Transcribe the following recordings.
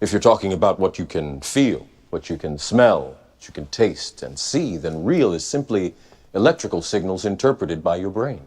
If you're talking about what you can feel, what you can smell, what you can taste and see, then real is simply electrical signals interpreted by your brain.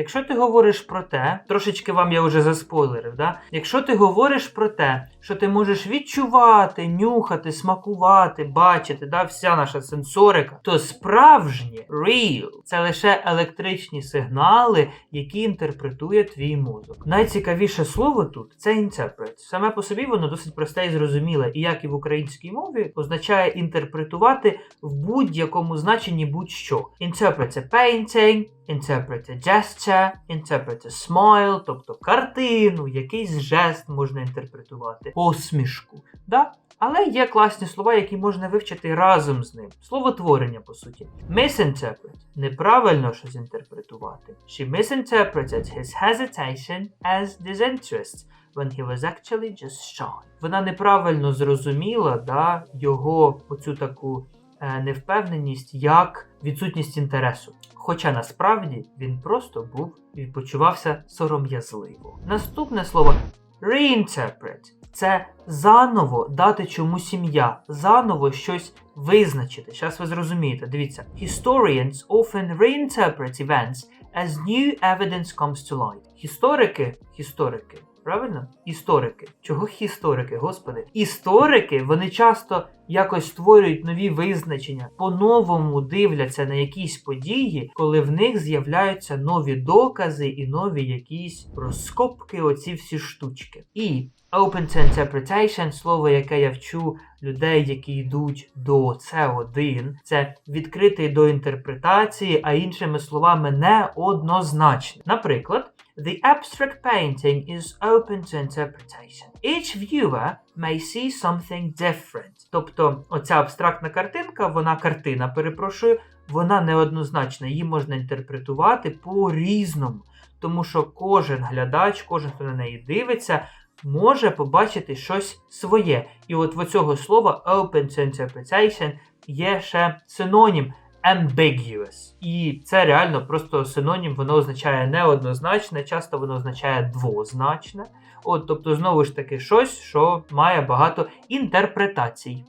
Якщо ти говориш про те, трошечки вам я вже заспойлерив, да? якщо ти говориш про те, що ти можеш відчувати, нюхати, смакувати, бачити, да, вся наша сенсорика, то справжнє real це лише електричні сигнали, які інтерпретує твій мозок. Найцікавіше слово тут це interpret. Саме по собі воно досить просте і зрозуміле, і як і в українській мові означає інтерпретувати в будь-якому значенні будь-що. Interpret це painting, interpret a gesture, interpret a smile, тобто картину, якийсь жест можна інтерпретувати, посмішку. Да? Але є класні слова, які можна вивчити разом з ним. Словотворення, по суті. Misinterpret – неправильно щось інтерпретувати. She misinterpreted his hesitation as disinterest when he was actually just shy. Вона неправильно зрозуміла да, його оцю таку невпевненість як відсутність інтересу. Хоча насправді він просто був і почувався сором'язливо. Наступне слово reinterpret це заново дати чомусь ім'я, заново щось визначити. Зараз ви зрозумієте. Дивіться, historians often reinterpret events as new evidence comes to light. Історики, історики. Правильно? Історики. Чого історики, господи? Історики вони часто якось створюють нові визначення, по-новому дивляться на якісь події, коли в них з'являються нові докази і нові якісь розкопки, оці всі штучки. І Open to interpretation, слово, яке я вчу людей, які йдуть до С1, це відкритий до інтерпретації, а іншими словами, неоднозначний. Наприклад, The abstract painting is open to interpretation. Each viewer may see something different. Тобто, оця абстрактна картинка, вона картина, перепрошую, вона неоднозначна, її можна інтерпретувати по-різному. Тому що кожен глядач, кожен, хто на неї дивиться, може побачити щось своє. І от в цього слова open to interpretation є ще синонім ambiguous. І це реально просто синонім, воно означає неоднозначне, часто воно означає двозначне. От, тобто, знову ж таки, щось, що має багато інтерпретацій.